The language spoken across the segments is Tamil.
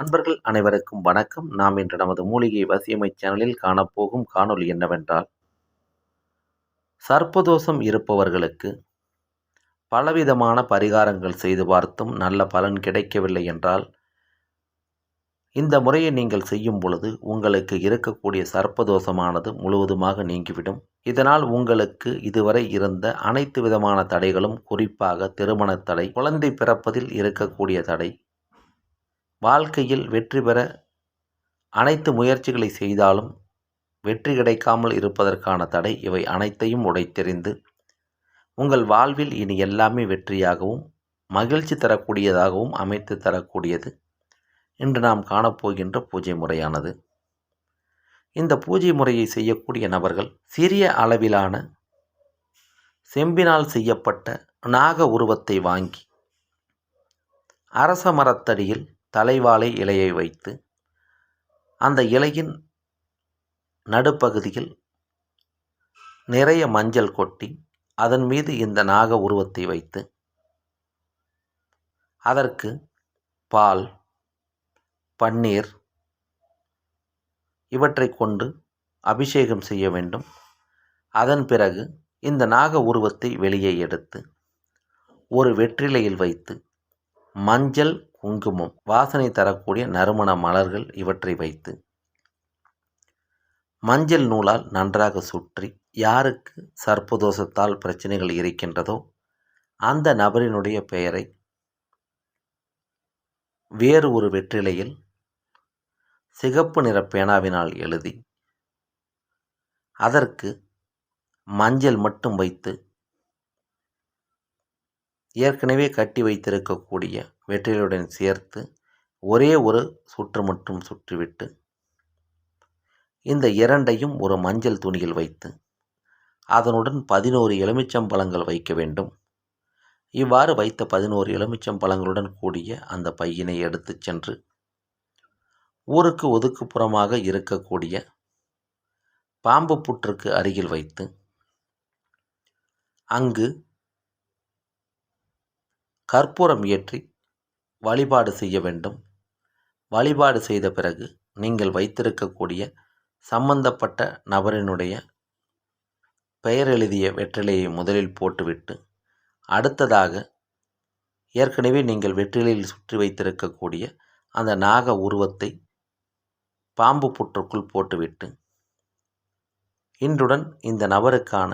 நண்பர்கள் அனைவருக்கும் வணக்கம். நாம் இன்று நமது மூலிகை வசியமை சேனலில் காணப்போகும் காணொளி என்னவென்றால் சர்ப்பதோஷம் இருப்பவர்களுக்கு பலவிதமான பரிகாரங்கள் செய்து பார்த்தும் நல்ல பலன் கிடைக்கவில்லை என்றால் இந்த முறையை நீங்கள் செய்யும் பொழுது உங்களுக்கு இருக்கக்கூடிய சர்ப்பதோஷமானது முழுவதுமாக நீங்கிவிடும். இதனால் உங்களுக்கு இதுவரை இருந்த அனைத்து விதமான தடைகளும் குறிப்பாக திருமண தடை குழந்தை பிறப்பதில் இருக்கக்கூடிய தடை வாழ்க்கையில் வெற்றி பெற அனைத்து முயற்சிகளை செய்தாலும் வெற்றி கிடைக்காமல் இருப்பதற்கான தடை இவை அனைத்தையும் உடைத்தெறிந்து உங்கள் வாழ்வில் இனி எல்லாமே வெற்றியாகவும் மகிழ்ச்சி தரக்கூடியதாகவும் அமைத்து தரக்கூடியது இன்று நாம் காணப்போகின்ற பூஜை முறையானது. இந்த பூஜை முறையை செய்யக்கூடிய நபர்கள் சிறிய அளவிலான செம்பினால் செய்யப்பட்ட நாக உருவத்தை வாங்கி அரச மரத்தடியில் தலைவாழை இலையை வைத்து அந்த இலையின் நடுப்பகுதியில் நிறைய மஞ்சள் கொட்டி அதன் மீது இந்த நாக உருவத்தை வைத்து அதற்கு பால் பன்னீர் இவற்றை கொண்டு அபிஷேகம் செய்ய வேண்டும். அதன் பிறகு இந்த நாக உருவத்தை வெளியே எடுத்து ஒரு வெற்றிலையில் வைத்து மஞ்சள் குங்குமம் வாசனை தரக்கூடிய நறுமண மலர்கள் இவற்றை வைத்து. மஞ்சள் நூலால் நன்றாக சுற்றி யாருக்கு சர்ப்பதோஷத்தால் பிரச்சனைகள் இருக்கின்றதோ அந்த நபரினுடைய பெயரை வேறு ஒரு வெற்றிலையில் சிகப்பு நிற பேனாவினால் எழுதி அதற்கு மஞ்சள் மட்டும் வைத்து ஏற்கனவே கட்டி வைத்திருக்கக்கூடிய வெற்றிலையுடன் சேர்த்து ஒரே ஒரு சுற்று மட்டும் சுற்றிவிட்டு இந்த இரண்டையும் ஒரு மஞ்சள் துணியில் வைத்து அதனுடன் பதினோரு எலுமிச்சம்பழங்கள் வைக்க வேண்டும். இவ்வாறு வைத்த பதினோரு எலுமிச்சம்பழங்களுடன் கூடிய அந்த பையினை எடுத்துச் சென்று ஊருக்கு ஒதுக்குப்புறமாக இருக்கக்கூடிய பாம்பு புற்றுக்கு அருகில் வைத்து அங்கு கற்பூரம் ஏற்றி வழிபாடு செய்ய வேண்டும். வழிபாடு செய்த பிறகு நீங்கள் வைத்திருக்கக்கூடிய சம்பந்தப்பட்ட நபரினுடைய பெயர் எழுதிய வெற்றிலையை முதலில் போட்டுவிட்டு அடுத்ததாக ஏற்கனவே நீங்கள் வெற்றிலையில் சுற்றி வைத்திருக்கக்கூடிய அந்த நாக உருவத்தை பாம்பு புற்றுக்குள் போட்டுவிட்டு இன்றுடன் இந்த நபருக்கான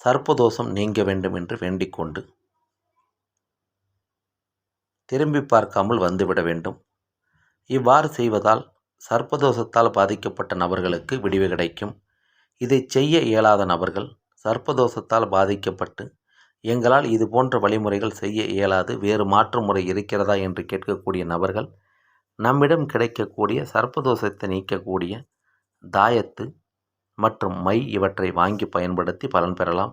சர்ப்பதோஷம் நீங்க வேண்டும் என்று வேண்டிக்கொண்டு திரும்பி பார்க்காமல் வந்துவிட வேண்டும். இவ்வாறு செய்வதால் சர்ப்பதோஷத்தால் பாதிக்கப்பட்ட நபர்களுக்கு விடிவு கிடைக்கும். இதை செய்ய இயலாத நபர்கள் சர்ப்பதோஷத்தால் பாதிக்கப்பட்டு எங்களால் இது போன்ற வழிமுறைகள் செய்ய இயலாது வேறு மாற்று முறை இருக்கிறதா என்று கேட்கக்கூடிய நபர்கள் நம்மிடம் கிடைக்கக்கூடிய சர்ப்பதோஷத்தை நீக்கக்கூடிய தாயத்து மற்றும் மை இவற்றை வாங்கி பயன்படுத்தி பலன் பெறலாம்.